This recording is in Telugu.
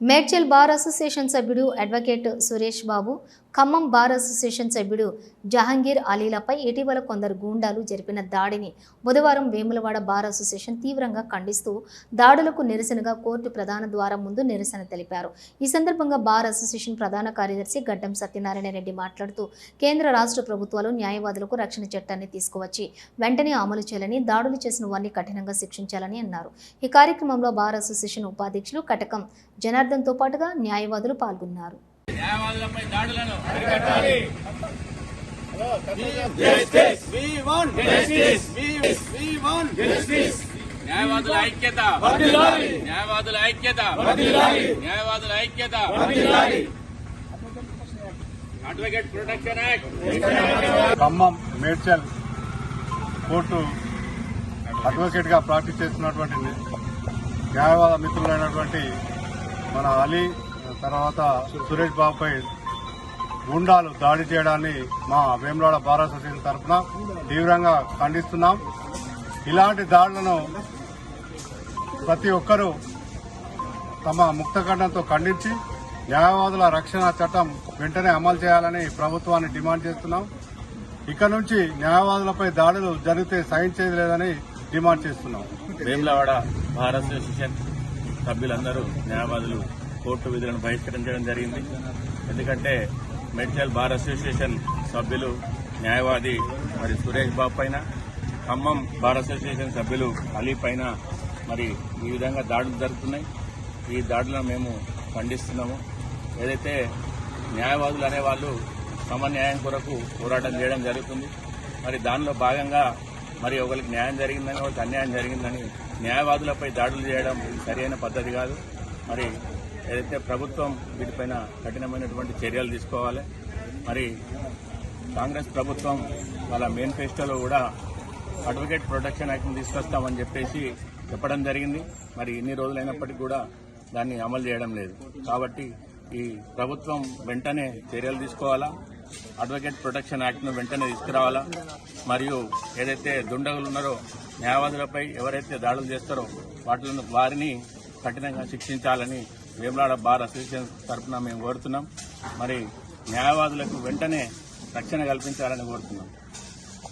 మేడ్చల్ బార్ అసోసియేషన్ సభ్యుడు advocate Suresh Babu Khammam bar association సభ్యుడు జహంగీర్ అలీలపై ఇటీవల కొందరు గూండాలు జరిపిన దాడిని బుధవారం వేములవాడ బార్ అసోసియేషన్ తీవ్రంగా ఖండిస్తూ దాడులకు నిరసనగా కోర్టు ప్రధాన ద్వారం ముందు నిరసన తెలిపారు. ఈ సందర్భంగా బార్ అసోసియేషన్ ప్రధాన కార్యదర్శి గడ్డం సత్యనారాయణ రెడ్డి మాట్లాడుతూ కేంద్ర రాష్ట్ర ప్రభుత్వాలు న్యాయవాదులకు రక్షణ చట్టాన్ని తీసుకువచ్చి వెంటనే అమలు చేయాలని దాడులు చేసిన వారిని కఠినంగా శిక్షించాలని అన్నారు. ఈ కార్యక్రమంలో బార్ అసోసియేషన్ ఉపాధ్యక్షులు కటకం జనార్దన్తో పాటుగా న్యాయవాదులు పాల్గొన్నారు. న్యాయవాదులపై దాడులను అరికట్టాలి. న్యాయవాదుల ఐక్యత. న్యాయవాదుల ఐక్యత. న్యాయవాదుల ఐక్యత. Advocate protection act Khammam Medchal court అడ్వకేట్గా practice చేస్తున్నటువంటి న్యాయవాద మిత్రులైనటువంటి మన అలీ తర్వాత సురేష్ బాబుపై గుండాలు దాడి చేయడాన్ని మా వేములాడ బార్ అసోసియేషన్ తరఫున తీవ్రంగా ఖండిస్తున్నాం. ఇలాంటి దాడులను ప్రతి ఒక్కరూ తమ ముక్తఖండంతో ఖండించి న్యాయవాదుల రక్షణ చట్టం వెంటనే అమలు చేయాలని ప్రభుత్వాన్ని డిమాండ్ చేస్తున్నాం. ఇక నుంచి న్యాయవాదులపై దాడులు జరిగితే సహించేది లేదని డిమాండ్ చేస్తున్నాం. వేములవాడ భారత్ అసోసియేషన్ సభ్యులందరూ న్యాయవాదులు కోర్టు విధులను బహిష్కరించడం జరిగింది. ఎందుకంటే మెడికల్ బార్ అసోసియేషన్ సభ్యులు న్యాయవాది మరి సురేష్ బాబు పైన ఖమ్మం బార్ అసోసియేషన్ సభ్యులు అలీ పైన మరి ఈ విధంగా దాడులు జరుగుతున్నాయి. ఈ దాడులను మేము ఖండిస్తున్నాము. ఏదైతే న్యాయవాదులు అనేవాళ్ళు తమ న్యాయం కొరకు పోరాటం చేయడం జరుగుతుంది. మరి దానిలో భాగంగా మరి ఒకరికి న్యాయం జరిగిందని ఒకరికి అన్యాయం జరిగిందని న్యాయవాదులపై దాడులు చేయడం సరైన పద్ధతి కాదు. మరి ఏదైతే ప్రభుత్వం వీటిపైన కఠినమైనటువంటి చర్యలు తీసుకోవాలి మరి కాంగ్రెస్ ప్రభుత్వం వాళ్ళ మేనిఫెస్టోలో కూడా అడ్వకేట్ ప్రొటెక్షన్ యాక్ట్ని తీసుకొస్తామని చెప్పేసి చెప్పడం జరిగింది. మరి ఇన్ని రోజులైనప్పటికీ కూడా దాన్ని అమలు చేయడం లేదు. కాబట్టి ఈ ప్రభుత్వం వెంటనే చర్యలు తీసుకోవాలా అడ్వకేట్ ప్రొటెక్షన్ యాక్ట్ను వెంటనే తీసుకురావాలా మరియు ఏదైతే దుండగులు ఉన్నారో న్యాయవాదులపై ఎవరైతే దాడులు చేస్తారో వాటిని వారిని కఠినంగా శిక్షించాలని వేములాడ బార్ అసోసియేషన్ తరఫున మేము కోరుతున్నాం. మరి న్యాయవాదులకు వెంటనే రక్షణ కల్పించాలని కోరుతున్నాం.